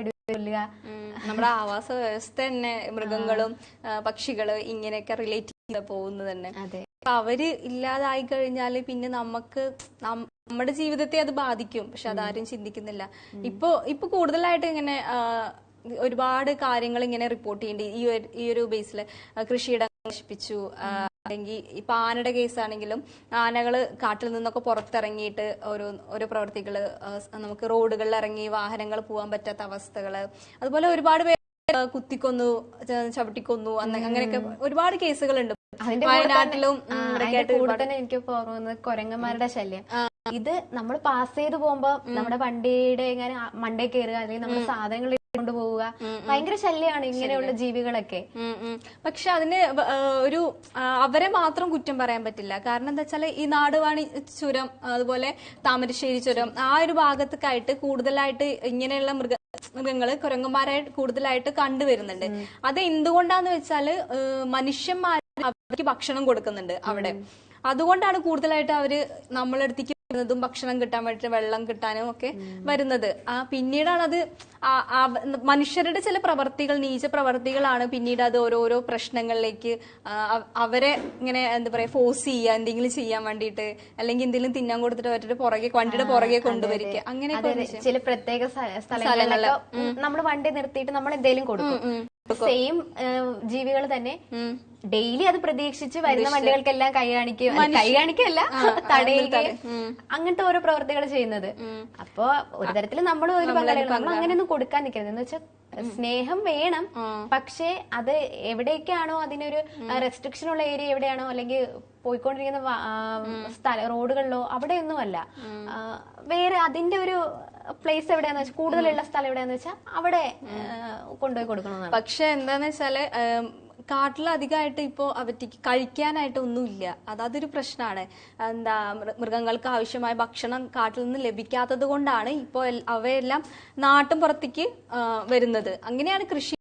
ഉം, നമ്മുടെ ആവാസ വ്യവസ്ഥ തന്നെ മൃഗങ്ങളും പക്ഷികളും പക്ഷികൾ ഇങ്ങനെയൊക്കെ റിലേറ്റ് പോകുന്നത് തന്നെ. അപ്പൊ അവർ ഇല്ലാതായി കഴിഞ്ഞാൽ പിന്നെ നമുക്ക് നമ്മുടെ ജീവിതത്തെ അത് ബാധിക്കും. പക്ഷെ അതാരും ചിന്തിക്കുന്നില്ല. ഇപ്പൊ ഇപ്പൊ കൂടുതലായിട്ട് ഇങ്ങനെ ഒരുപാട് കാര്യങ്ങൾ ഇങ്ങനെ റിപ്പോർട്ട് ചെയ്യേണ്ടി. ഈ ഒരു ഈ ഒരു ബേസിൽ കൃഷിയിടം നശിപ്പിച്ചു. അല്ലെങ്കിൽ ഇപ്പൊ ആനയുടെ കേസാണെങ്കിലും ആനകൾ കാട്ടിൽ നിന്നൊക്കെ പുറത്തിറങ്ങിയിട്ട് ഓരോ ഓരോ പ്രവർത്തികൾ നമുക്ക് റോഡുകളിൽ ഇറങ്ങി വാഹനങ്ങൾ പോകാൻ പറ്റാത്ത അവസ്ഥകൾ. അതുപോലെ ഒരുപാട് പേര് കുത്തിക്കൊന്നു ചവിട്ടിക്കൊന്നു അങ്ങനെയൊക്കെ ഒരുപാട് കേസുകളുണ്ട്. വയനാട്ടിലും ആയിട്ട് കൂടെ തന്നെ എനിക്ക് പോകുന്നത് ഓർമ്മ കൊരങ്ങന്മാരുടെ ശല്യം. ഇത് നമ്മൾ പാസ് ചെയ്ത് പോകുമ്പോ നമ്മുടെ വണ്ടിയുടെ ഇങ്ങനെ മണ്ടേ കയറുക അല്ലെങ്കിൽ നമ്മുടെ സാധനങ്ങൾ കൊണ്ടുപോവുക. ഭയങ്കര ശല്യമാണ് ഇങ്ങനെയുള്ള ജീവികളൊക്കെ. പക്ഷെ അതിന് ഒരു അവരെ മാത്രം കുറ്റം പറയാൻ പറ്റില്ല. കാരണം എന്താ വെച്ചാൽ ഈ നാടുവാണി ചുരം അതുപോലെ താമരശ്ശേരി ചുരം ആ ഒരു ഭാഗത്തൊക്കെയായിട്ട് കൂടുതലായിട്ട് ഇങ്ങനെയുള്ള മൃഗ മൃഗങ്ങൾ കുരങ്ങന്മാരെ കൂടുതലായിട്ട് കണ്ടുവരുന്നുണ്ട്. അത് എന്തുകൊണ്ടാന്ന് വെച്ചാൽ മനുഷ്യന്മാർ അവർക്ക് ഭക്ഷണം കൊടുക്കുന്നുണ്ട് അവിടെ. അതുകൊണ്ടാണ് കൂടുതലായിട്ട് അവർ നമ്മളടുത്തേക്ക് ഭക്ഷണം കിട്ടാൻ വേണ്ടി വെള്ളം കിട്ടാനും ഒക്കെ വരുന്നത്. ആ പിന്നീടാണ് അത് മനുഷ്യരുടെ ചില പ്രവർത്തികൾ നീച പ്രവർത്തികളാണ് പിന്നീട് അത് ഓരോരോ പ്രശ്നങ്ങളിലേക്ക് അവരെ ഇങ്ങനെ എന്താ പറയാ ഫോഴ്സ് ചെയ്യുക എന്തെങ്കിലും ചെയ്യാൻ വേണ്ടിയിട്ട് അല്ലെങ്കിൽ എന്തെങ്കിലും തിന്നാൻ കൊടുത്തിട്ട് അവരുടെ പുറകെ വണ്ടിയുടെ പുറകെ കൊണ്ടുവരിക. അങ്ങനെ ചില പ്രത്യേക സ്ഥ- സ്ഥലങ്ങളിലൊക്കെ നമ്മൾ വണ്ടി നിർത്തിയിട്ട് നമ്മൾ എന്തെങ്കിലും കൊടുക്കും സെയിം ജീവികൾ തന്നെ ഡെയിലി അത് പ്രതീക്ഷിച്ച് വരുന്ന വണ്ടികൾക്കെല്ലാം കൈ കാണിക്കും. അല്ല, കൈ കാണിക്കല്ല തടയുകയും അങ്ങനത്തെ ഓരോ പ്രവർത്തികൾ ചെയ്യുന്നത്. അപ്പോ ഒരു തരത്തിൽ നമ്മൾ ഒരു പങ്കാളികൾ നമ്മൾ അങ്ങനെയൊന്നും കൊടുക്കാൻ നിൽക്കരുത് എന്ന് വെച്ചാൽ സ്നേഹം വേണം. പക്ഷേ അത് എവിടേക്കാണോ അതിനൊരു റെസ്ട്രിക്ഷൻ ഉള്ള ഏരിയ എവിടെയാണോ അല്ലെങ്കിൽ പോയിക്കൊണ്ടിരിക്കുന്ന സ്ഥല റോഡുകളിലോ അവിടെയൊന്നും അല്ല വേറെ അതിന്റെ ഒരു പ്ലേസ് എവിടെയാന്ന് വെച്ചാൽ കൂടുതലുള്ള സ്ഥലം എവിടെയാന്ന് വെച്ചാൽ അവിടെ കൊണ്ടുപോയി കൊടുക്കണം പക്ഷെ എന്താന്ന് വെച്ചാൽ ഏം, കാട്ടിൽ അധികമായിട്ട് ഇപ്പോ അവറ്റിക്ക് കഴിക്കാനായിട്ട് ഒന്നുമില്ല. അത് അതൊരു പ്രശ്നമാണ് എന്താ മൃഗങ്ങൾക്ക് ആവശ്യമായ ഭക്ഷണം കാട്ടിൽ നിന്ന് ലഭിക്കാത്തത് കൊണ്ടാണ് ഇപ്പോൾ അവയെല്ലാം നാട്ടും പുറത്തേക്ക് വരുന്നത്. അങ്ങനെയാണ് കൃഷി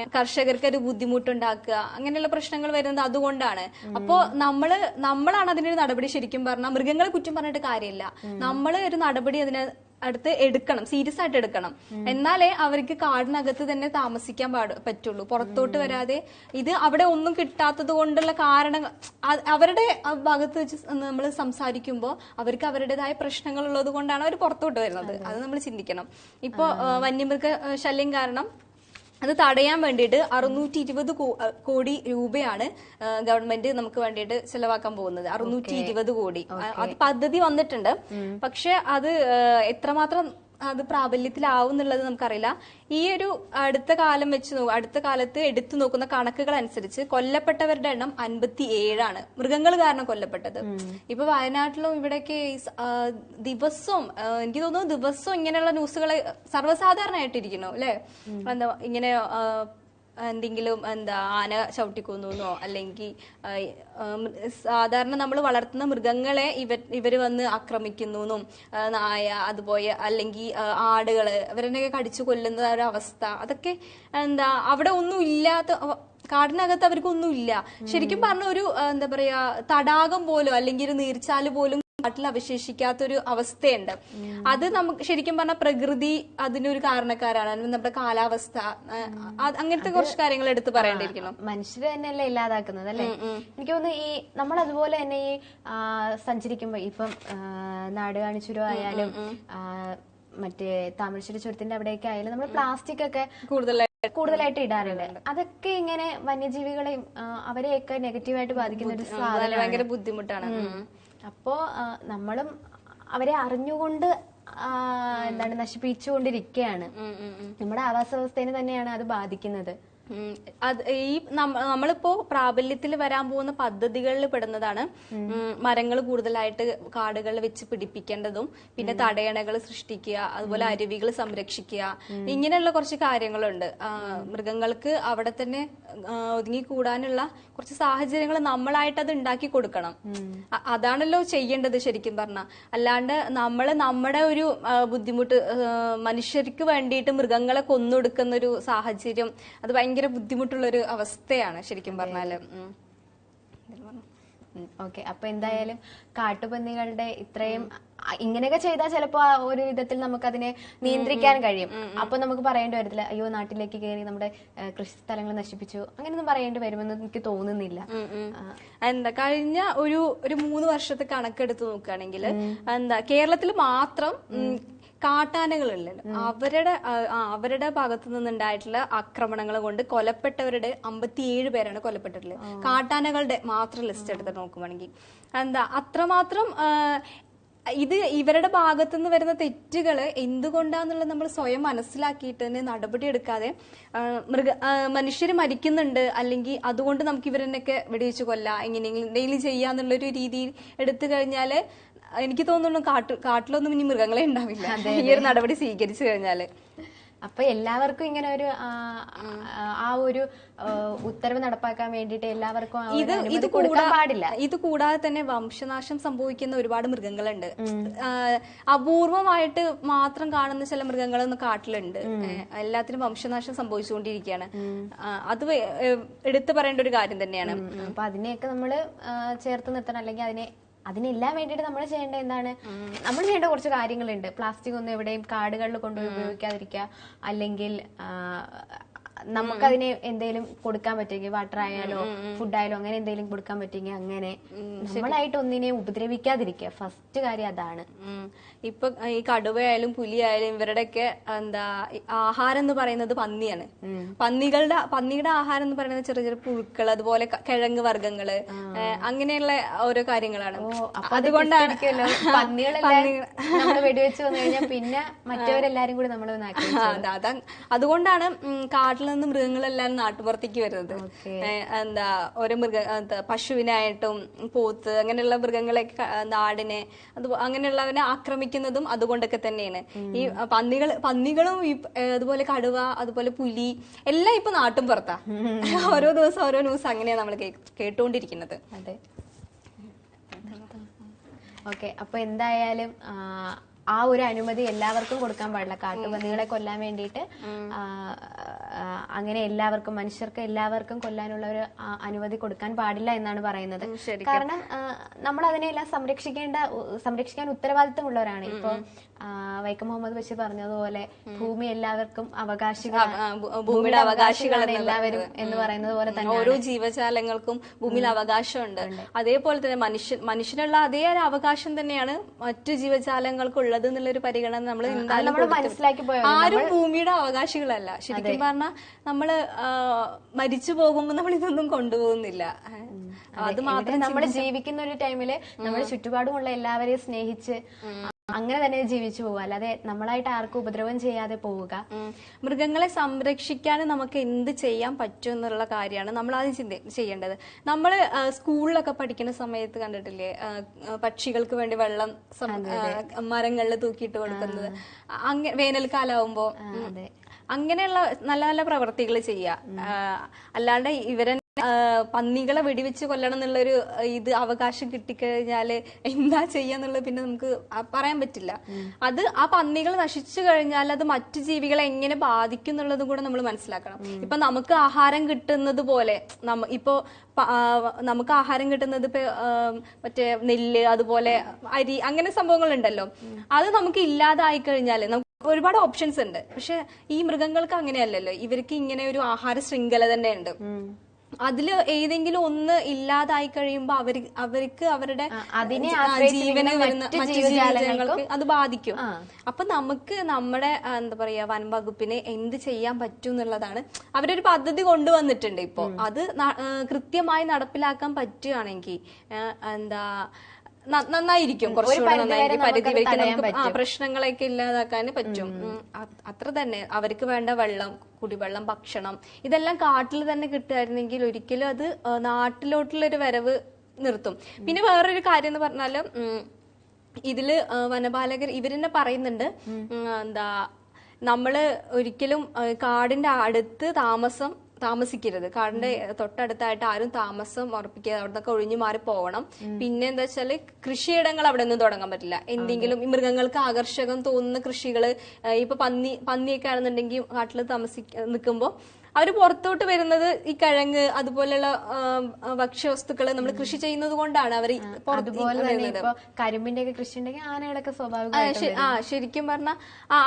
കർഷകർക്ക് ഒരു ബുദ്ധിമുട്ടുണ്ടാക്കുക അങ്ങനെയുള്ള പ്രശ്നങ്ങൾ വരുന്നത് അതുകൊണ്ടാണ്. അപ്പോ നമ്മൾ നമ്മളാണ് അതിനൊരു നടപടി ശരിക്കും പറഞ്ഞാൽ മൃഗങ്ങളെ കുറ്റം പറഞ്ഞിട്ട് കാര്യമില്ല. നമ്മൾ ഒരു നടപടി അതിന് അടുത്ത് എടുക്കണം സീരിയസ് ആയിട്ട് എടുക്കണം. എന്നാലേ അവർക്ക് കാടിനകത്ത് തന്നെ താമസിക്കാൻ പാട് പറ്റുള്ളൂ. പുറത്തോട്ട് വരാതെ ഇത് അവിടെ ഒന്നും കിട്ടാത്തത് കൊണ്ടുള്ള കാരണങ്ങൾ അവരുടെ ഭാഗത്ത് വെച്ച് നമ്മൾ സംസാരിക്കുമ്പോൾ അവർക്ക് അവരുടേതായ പ്രശ്നങ്ങൾ ഉള്ളത് കൊണ്ടാണ് അവർ പുറത്തോട്ട് വരുന്നത്. അത്. നമ്മൾ ചിന്തിക്കണം. ഇപ്പോ വന്യമൃഗ ശല്യം കാരണം അത് തടയാൻ വേണ്ടിയിട്ട് അറുന്നൂറ്റി ഇരുപത് കോടി രൂപയാണ് ഗവൺമെന്റ് നമുക്ക് വേണ്ടിയിട്ട് ചെലവാക്കാൻ പോകുന്നത്. അറുന്നൂറ്റി ഇരുപത് കോടി. അത് പദ്ധതി വന്നിട്ടുണ്ട്. പക്ഷെ അത് എത്രമാത്രം അത് പ്രാബല്യത്തിലാവും എന്നുള്ളത് നമുക്കറിയില്ല. ഈ ഒരു അടുത്ത കാലം വെച്ച് നോ- അടുത്ത കാലത്ത് എടുത്തു നോക്കുന്ന കണക്കുകൾ അനുസരിച്ച് കൊല്ലപ്പെട്ടവരുടെ എണ്ണം അൻപത്തി ഏഴാണ് മൃഗങ്ങൾ കാരണം കൊല്ലപ്പെട്ടത്. ഇപ്പൊ വയനാട്ടിലും ഇവിടെയൊക്കെ ദിവസവും എനിക്ക് തോന്നുന്നു ദിവസവും ഇങ്ങനെയുള്ള ന്യൂസുകൾ സർവസാധാരണയായിട്ടിരിക്കുന്നു അല്ലെ? എന്താ ഇങ്ങനെ എന്തെങ്കിലും എന്താ ആന ചവിട്ടിക്കൊന്നോ അല്ലെങ്കിൽ സാധാരണ നമ്മൾ വളർത്തുന്ന മൃഗങ്ങളെ ഇവർ ഇവർ വന്ന് ആക്രമിക്കുന്നു എന്നും നായ അതുപോലെ അല്ലെങ്കിൽ ആടുകൾ ഇവരെന്നൊക്കെ കടിച്ചു കൊല്ലുന്ന ഒരു അവസ്ഥ. അതൊക്കെ എന്താ അവിടെ ഒന്നും ഇല്ലാത്ത കാടിനകത്ത് അവർക്കൊന്നും ഇല്ല. ശരിക്കും പറഞ്ഞ ഒരു എന്താ പറയാ തടാകം പോലും അല്ലെങ്കിൽ ഒരു നീർച്ചാൽ പോലും കാട്ടിൽ അവശേഷിക്കാത്തൊരു അവസ്ഥയുണ്ട്. അത് നമുക്ക് ശരിക്കും പറഞ്ഞാൽ പ്രകൃതി അതിനൊരു കാരണക്കാരാണ്. നമ്മുടെ കാലാവസ്ഥ അങ്ങനത്തെ കുറച്ച് കാര്യങ്ങൾ എടുത്ത് പറയേണ്ടിയിരിക്കണം മനുഷ്യർ തന്നെയല്ലേ ഇല്ലാതാക്കുന്നത് അല്ലേ? എനിക്ക് തോന്നുന്നു ഈ നമ്മൾ അതുപോലെ തന്നെ ഈ സഞ്ചരിക്കുമ്പോ ഇപ്പം ആ, നാട് കാണിച്ചുരോ ആയാലും മറ്റേ താമരശ്ശേരി ചുരത്തിന്റെ അവിടെയൊക്കെ ആയാലും നമ്മൾ പ്ലാസ്റ്റിക് ഒക്കെ കൂടുതലായി കൂടുതലായിട്ട് ഇടാറുണ്ട്. അതൊക്കെ ഇങ്ങനെ വന്യജീവികളെയും അവരെയൊക്കെ നെഗറ്റീവായിട്ട് ബാധിക്കുന്ന ഒരു സാധനം ഭയങ്കര ബുദ്ധിമുട്ടാണ്. അപ്പോ നമ്മളും അവരെ അറിഞ്ഞുകൊണ്ട് എന്താണ് നശിപ്പിച്ചുകൊണ്ടിരിക്കുകയാണ്. നമ്മുടെ ആവാസ വ്യവസ്ഥയെ തന്നെയാണ് അത് ബാധിക്കുന്നത്. അത് ഈ നമ്മ- നമ്മളിപ്പോ പ്രാബല്യത്തിൽ വരാൻ പോകുന്ന പദ്ധതികളിൽ പെടുന്നതാണ്. മരങ്ങൾ കൂടുതലായിട്ട് കാടുകളിൽ വെച്ച് പിടിപ്പിക്കേണ്ടതും പിന്നെ തടയണകൾ സൃഷ്ടിക്കുക അതുപോലെ അരുവികൾ സംരക്ഷിക്കുക ഇങ്ങനെയുള്ള കുറച്ച് കാര്യങ്ങളുണ്ട്. മൃഗങ്ങൾക്ക് അവിടെ തന്നെ ഒതുങ്ങി കൂടാനുള്ള കുറച്ച് സാഹചര്യങ്ങൾ നമ്മളായിട്ട് അത് ഉണ്ടാക്കി കൊടുക്കണം. അതാണല്ലോ ചെയ്യേണ്ടത് ശരിക്കും പറഞ്ഞ. അല്ലാണ്ട് നമ്മൾ നമ്മുടെ ഒരു ബുദ്ധിമുട്ട് മനുഷ്യർക്ക് വേണ്ടിയിട്ട് മൃഗങ്ങളെ കൊന്നൊടുക്കുന്ന ഒരു സാഹചര്യം അത് ഭയങ്കര ബുദ്ധിമുട്ടുള്ള ഒരു അവസ്ഥയാണ് ശരിക്കും പറഞ്ഞാൽ. ഓക്കെ. അപ്പൊ എന്തായാലും കാട്ടുപന്നികളുടെ ഇത്രയും ഇങ്ങനെയൊക്കെ ചെയ്താൽ ചിലപ്പോ ഒരു വിധത്തിൽ നമുക്ക് അതിനെ നിയന്ത്രിക്കാൻ കഴിയും. അപ്പൊ നമുക്ക് പറയേണ്ടി വരത്തില്ല അയ്യോ നാട്ടിലേക്ക് കയറി നമ്മുടെ കൃഷി സ്ഥലങ്ങൾ നശിപ്പിച്ചു. അങ്ങനെയൊന്നും പറയേണ്ടി വരുമെന്ന് എനിക്ക് തോന്നുന്നില്ല. എന്താ കഴിഞ്ഞ ഒരു ഒരു മൂന്ന് വർഷത്തെ കണക്കെടുത്ത് നോക്കുകയാണെങ്കിൽ എന്താ കേരളത്തിൽ മാത്രം ഉം, കാട്ടാനകളില്ലല്ലോ അവരുടെ അവരുടെ ഭാഗത്തു നിന്നുണ്ടായിട്ടുള്ള ആക്രമണങ്ങൾ കൊണ്ട് കൊലപ്പെട്ടവരുടെ അമ്പത്തിയേഴ് പേരാണ് കൊല്ലപ്പെട്ടിട്ടുള്ളത് കാട്ടാനകളുടെ മാത്രം ലിസ്റ്റ് എടുത്ത് നോക്കുവാണെങ്കിൽ. എന്താ അത്രമാത്രം ഇത് ഇവരുടെ ഭാഗത്തുനിന്ന് വരുന്ന തെറ്റുകൾ എന്തുകൊണ്ടാന്നുള്ളത് നമ്മൾ സ്വയം മനസ്സിലാക്കിയിട്ട് തന്നെ നടപടി എടുക്കാതെ മൃഗ മനുഷ്യർ മരിക്കുന്നുണ്ട് അല്ലെങ്കിൽ അതുകൊണ്ട് നമുക്ക് ഇവരെന്നൊക്കെ വെടിവെച്ച് കൊല്ലാം എങ്ങനെയെങ്കിലും എന്തെങ്കിലും ചെയ്യാന്നുള്ളൊരു രീതിയിൽ എടുത്തു കഴിഞ്ഞാൽ എനിക്ക് തോന്നുന്നു കാട്ടു കാട്ടിലൊന്നും ഇനി മൃഗങ്ങളെ ഉണ്ടാവില്ല. ഈ ഒരു നടപടി സ്വീകരിച്ചു കഴിഞ്ഞാൽ അപ്പൊ എല്ലാവർക്കും ഇങ്ങനെ ഒരു ആ, ഒരു ഉത്തരവ് നടപ്പാക്കാൻ വേണ്ടിയിട്ട് എല്ലാവർക്കും ഇത് ഇത് കൊടുക്കാൻ പാടില്ല. ഇത് കൂടാതെ തന്നെ വംശനാശം സംഭവിക്കുന്ന ഒരുപാട് മൃഗങ്ങളുണ്ട്. അപൂർവമായിട്ട് മാത്രം കാണുന്ന ചില മൃഗങ്ങളൊന്നും കാട്ടിലുണ്ട്. എല്ലാത്തിനും വംശനാശം സംഭവിച്ചുകൊണ്ടിരിക്കുകയാണ് അത് എടുത്തു പറയേണ്ട ഒരു കാര്യം തന്നെയാണ്. അപ്പൊ അതിനെയൊക്കെ നമ്മൾ ചേർത്ത് നിർത്തണം. അല്ലെങ്കിൽ അതിനെ അതിനെല്ലാം വേണ്ടിയിട്ട് നമ്മൾ ചെയ്യേണ്ട എന്താണ്? നമ്മൾ ചെയ്യേണ്ട കുറച്ച് കാര്യങ്ങളുണ്ട്. പ്ലാസ്റ്റിക് ഒന്നും എവിടെയും കാടുകളിൽ കൊണ്ടുപോയി ഉപയോഗിക്കാതിരിക്കുക. അല്ലെങ്കിൽ നമുക്കതിന് എന്തെങ്കിലും കൊടുക്കാൻ പറ്റുമെങ്കിൽ വാട്ടർ ആയാലോ ഫുഡ് ആയാലോ അങ്ങനെ എന്തെങ്കിലും കൊടുക്കാൻ പറ്റുമെങ്കിൽ അങ്ങനെ നമ്മളായിട്ട് ഒന്നിനെ ഉപദ്രവിക്കാതിരിക്കുക. ഫസ്റ്റ് കാര്യം അതാണ്. ഇപ്പൊ ഈ കടുവയായാലും പുലിയായാലും ഇവരുടെയൊക്കെ എന്താ ആഹാരം എന്ന് പറയുന്നത് പന്നിയാണ്. പന്നികളുടെ പന്നിയുടെ ആഹാരം എന്ന് പറയുന്നത് ചെറിയ ചെറിയ പുഴുക്കൾ അതുപോലെ കിഴങ്ങ് വർഗങ്ങൾ അങ്ങനെയുള്ള ഓരോ കാര്യങ്ങളാണ്. അതുകൊണ്ടാണ് വെടിവെച്ച് വന്നു കഴിഞ്ഞാൽ പിന്നെ മറ്റവരെല്ലാരും കൂടി നമ്മൾ അതുകൊണ്ടാണ് കാട്ടിൽ നിന്ന് മൃഗങ്ങളെല്ലാം നാട്ടുപുറത്തേക്ക് വരുന്നത്. എന്താ ഓരോ മൃഗ പശുവിനായിട്ടും പോത്ത് അങ്ങനെയുള്ള മൃഗങ്ങളെ നാടിനെ അത് അങ്ങനെയുള്ളവനെ ആക്രമിക്കുന്നതും അതുകൊണ്ടൊക്കെ തന്നെയാണ്. ഈ പന്നികൾ പന്നികളും ഈ അതുപോലെ കടുവ അതുപോലെ പുലി എല്ലാം ഇപ്പൊ നാട്ടും പുറത്താ. ഓരോ ദിവസം ഓരോ ന്യൂസ് അങ്ങനെയാണ് നമ്മൾ കേട്ടുകൊണ്ടിരിക്കുന്നത് അതെ. ഓക്കെ. അപ്പൊ എന്തായാലും ആ, ഒരു അനുമതി എല്ലാവർക്കും കൊടുക്കാൻ പാടില്ല. കാട്ടുപന്നികളെ കൊല്ലാൻ വേണ്ടിയിട്ട് അങ്ങനെ എല്ലാവർക്കും മനുഷ്യർക്ക് എല്ലാവർക്കും കൊല്ലാനുള്ള ഒരു അനുമതി കൊടുക്കാൻ പാടില്ല എന്നാണ് പറയുന്നത്. കാരണം നമ്മൾ അതിനെല്ലാം സംരക്ഷിക്കേണ്ട സംരക്ഷിക്കാൻ ഉത്തരവാദിത്തമുള്ളവരാണ്. ഇപ്പൊ വൈക്കം മുഹമ്മദ് ബഷീർ പറഞ്ഞതുപോലെ ഭൂമി എല്ലാവർക്കും അവകാശികൾ ഭൂമിയുടെ അവകാശികളാണ് എല്ലാവരും എന്ന് പറയുന്നത് പോലെ തന്നെ ഓരോ ജീവജാലങ്ങൾക്കും ഭൂമിയിൽ അവകാശമുണ്ട്. അതേപോലെ തന്നെ മനുഷ്യൻ മനുഷ്യനുള്ള അതേ ഒരു അവകാശം തന്നെയാണ് മറ്റു ജീവജാലങ്ങൾക്കുള്ളത് എന്നുള്ളൊരു പരിഗണന നമ്മൾ എന്തായാലും. മനസ്സിലാക്കി ആരും ഭൂമിയുടെ അവകാശികളല്ല. ശരിക്കും പറഞ്ഞാൽ നമ്മൾ മരിച്ചു പോകുമ്പോൾ നമ്മൾ ഇതൊന്നും കൊണ്ടുപോകുന്നില്ല അത് മാത്രം നമ്മൾ ജീവിക്കുന്ന ഒരു ടൈമിൽ നമ്മുടെ ചുറ്റുപാടുമുള്ള എല്ലാവരെയും സ്നേഹിച്ച് അങ്ങനെ തന്നെ ജീവിച്ചു പോവുക. അല്ലാതെ നമ്മളായിട്ട് ആർക്കും ഉപദ്രവം ചെയ്യാതെ പോവുക. മൃഗങ്ങളെ സംരക്ഷിക്കാൻ നമുക്ക് എന്ത് ചെയ്യാൻ പറ്റും എന്നുള്ള കാര്യമാണ് നമ്മൾ ആദ്യം ചിന്ത ചെയ്യേണ്ടത്. നമ്മൾ സ്കൂളിലൊക്കെ പഠിക്കുന്ന സമയത്ത് കണ്ടിട്ടില്ലേ പക്ഷികൾക്ക് വേണ്ടി വെള്ളം മരങ്ങളിൽ തൂക്കിയിട്ട് കൊടുക്കുന്നത്. അങ്ങനെ വേനൽക്കാലാവുമ്പോ. അങ്ങനെയുള്ള നല്ല നല്ല പ്രവർത്തികൾ ചെയ്യുക. അല്ലാണ്ട് ഇവരെ പന്നികളെ വെടിവെച്ച് കൊല്ലണം എന്നുള്ളൊരു ഇത് അവകാശം കിട്ടിക്കഴിഞ്ഞാൽ എന്താ ചെയ്യാന്നുള്ളത് പിന്നെ നമുക്ക് പറയാൻ പറ്റില്ല. അത് ആ പന്നികൾ നശിച്ചു കഴിഞ്ഞാൽ അത് മറ്റു ജീവികളെ എങ്ങനെ ബാധിക്കും എന്നുള്ളതും കൂടെ നമ്മൾ മനസ്സിലാക്കണം. ഇപ്പൊ നമുക്ക് ആഹാരം കിട്ടുന്നത് പോലെ ഇപ്പോ നമുക്ക് ആഹാരം കിട്ടുന്നത് ഇപ്പൊ മറ്റേ നെല്ല് അതുപോലെ അരി അങ്ങനെ സംഭവങ്ങളുണ്ടല്ലോ. അത് നമുക്ക് ഇല്ലാതായി കഴിഞ്ഞാൽ നമുക്ക് ഒരുപാട് ഓപ്ഷൻസ് ഉണ്ട്. പക്ഷെ ഈ മൃഗങ്ങൾക്ക് അങ്ങനെയല്ലല്ലോ. ഇവർക്ക് ഇങ്ങനെ ഒരു ആഹാര ശൃംഖല തന്നെ ഉണ്ട് അതിൽ ഏതെങ്കിലും ഒന്ന് ഇല്ലാതായി കഴിയുമ്പോൾ അവർ അവർക്ക് അവരുടെ അതിനെ ജീവന് വരുന്ന മറ്റു ജീവജാലങ്ങൾക്കും അത് ബാധിക്കും. അപ്പൊ നമുക്ക് നമ്മുടെ എന്താ പറയാ വൻ വകുപ്പിനെ എന്ത് ചെയ്യാൻ പറ്റും എന്നുള്ളതാണ്. അവരൊരു പദ്ധതി കൊണ്ടുവന്നിട്ടുണ്ട് ഇപ്പോ. അത് കൃത്യമായി നടപ്പിലാക്കാൻ പറ്റുകയാണെങ്കിൽ എന്താ നന്നായിരിക്കും കുറച്ചുകൂടെ നന്നായിരിക്കും. പരിധി നമുക്കത് നമുക്ക് പ്രശ്നങ്ങളൊക്കെ ഇല്ലാതാക്കാൻ പറ്റും. അത്ര തന്നെ അവർക്ക് വേണ്ട വെള്ളം കുടിവെള്ളം ഭക്ഷണം ഇതെല്ലാം കാട്ടിൽ തന്നെ കിട്ടുമായിരുന്നെങ്കിൽ ഒരിക്കലും അത് നാട്ടിലോട്ടുള്ള ഒരു വരവ് നിർത്തും. പിന്നെ വേറൊരു കാര്യം എന്ന് പറഞ്ഞാൽ ഇതിൽ വനപാലകർ ഇവരെന്നെ പറയുന്നുണ്ട് എന്താ നമ്മൾ ഒരിക്കലും കാടിന്റെ അടുത്ത് താമസം താമസിക്കരുത്. കാടിന്റെ തൊട്ടടുത്തായിട്ട് ആരും താമസം ഉറപ്പിക്കാതെ അവിടുന്നൊക്കെ ഒഴിഞ്ഞു മാറി പോകണം പിന്നെ എന്താ വെച്ചാൽ കൃഷിയിടങ്ങൾ അവിടെ ഒന്നും തുടങ്ങാൻ പറ്റില്ല. എന്തെങ്കിലും മൃഗങ്ങൾക്ക് ആകർഷകം തോന്നുന്ന കൃഷികൾ ആ, ഇപ്പൊ പന്നി പന്നിയൊക്കെ ആണെന്നുണ്ടെങ്കിൽ കാട്ടിൽ താമസി നിൽക്കുമ്പോൾ അവർ പുറത്തോട്ട് വരുന്നത് ഈ കിഴങ്ങ് അതുപോലെയുള്ള ഭക്ഷ്യവസ്തുക്കൾ നമ്മൾ കൃഷി ചെയ്യുന്നത് കൊണ്ടാണ് അവർ കരിമ്പിന്റെ ഒക്കെ കൃഷി ഉണ്ടെങ്കിൽ ആനകളൊക്കെ സ്വാഭാവികം ആ ശരിക്കും പറഞ്ഞാൽ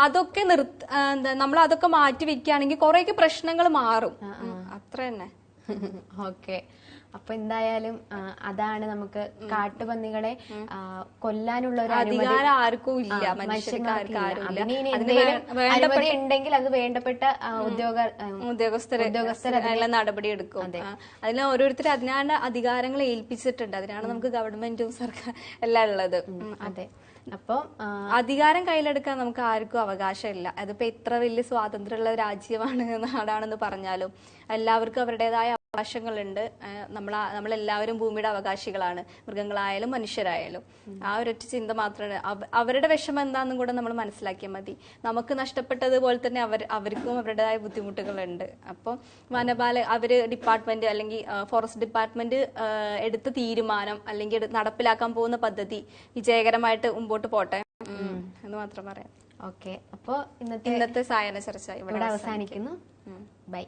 അതൊക്കെ നിർത്ത എന്താ നമ്മൾ അതൊക്കെ മാറ്റി വെക്കുകയാണെങ്കിൽ കുറെയൊക്കെ പ്രശ്നങ്ങൾ മാറും. അത്ര തന്നെ ഓക്കെ. അപ്പൊ എന്തായാലും അതാണ് നമുക്ക് കാട്ടുപന്നികളെ കൊല്ലാനുള്ള ഒരു അധികാരം ആർക്കും ഇല്ല. മനുഷ്യർക്ക് ഉണ്ടെങ്കിൽ അത് വേണ്ടപ്പെട്ട ഉദ്യോഗ ഉദ്യോഗസ്ഥരെ ഉദ്യോഗസ്ഥർ അതിനുള്ള നടപടി എടുക്കും. അതിന് ഓരോരുത്തർ അതിനാണ് അധികാരങ്ങൾ ഏൽപ്പിച്ചിട്ടുണ്ട്. അതിനാണ് നമുക്ക് ഗവൺമെന്റും സർക്കാർ എല്ലാം ഉള്ളത്. അതെ. അപ്പൊ അധികാരം കയ്യിലെടുക്കാൻ നമുക്ക് ആർക്കും അവകാശമില്ല. അതിപ്പോ എത്ര വലിയ സ്വാതന്ത്ര്യമുള്ള രാജ്യമാണ് നാടാണെന്ന് പറഞ്ഞാലും എല്ലാവർക്കും അവരുടേതായ അവകാശങ്ങളുണ്ട്. നമ്മൾ നമ്മളെല്ലാവരും ഭൂമിയുടെ അവകാശികളാണ്. മൃഗങ്ങളായാലും മനുഷ്യരായാലും. ആ ഒരൊറ്റ ചിന്ത മാത്രമാണ്. അവരുടെ വിഷമം എന്താണെന്നും കൂടെ നമ്മൾ മനസ്സിലാക്കിയാൽ മതി. നമുക്ക് നഷ്ടപ്പെട്ടതുപോലെ തന്നെ അവർ അവർക്കും അവരുടേതായ ബുദ്ധിമുട്ടുകളുണ്ട്. അപ്പോൾ വനപാല അവർ ഡിപ്പാർട്ട്മെന്റ് അല്ലെങ്കിൽ ഫോറസ്റ്റ് ഡിപ്പാർട്ട്മെന്റ് എടുത്ത തീരുമാനം അല്ലെങ്കിൽ നടപ്പിലാക്കാൻ പോകുന്ന പദ്ധതി വിജയകരമായിട്ട് മുമ്പോട്ട് പോട്ടെ. എന്ന് മാത്രം പറയാം. ഓക്കെ. അപ്പോൾ ഇന്നത്തെ ഇന്നത്തെ സായന ചർച്ച ഇവിടെ ഇവിടെ അവസാനിക്കുന്നു. ബൈ.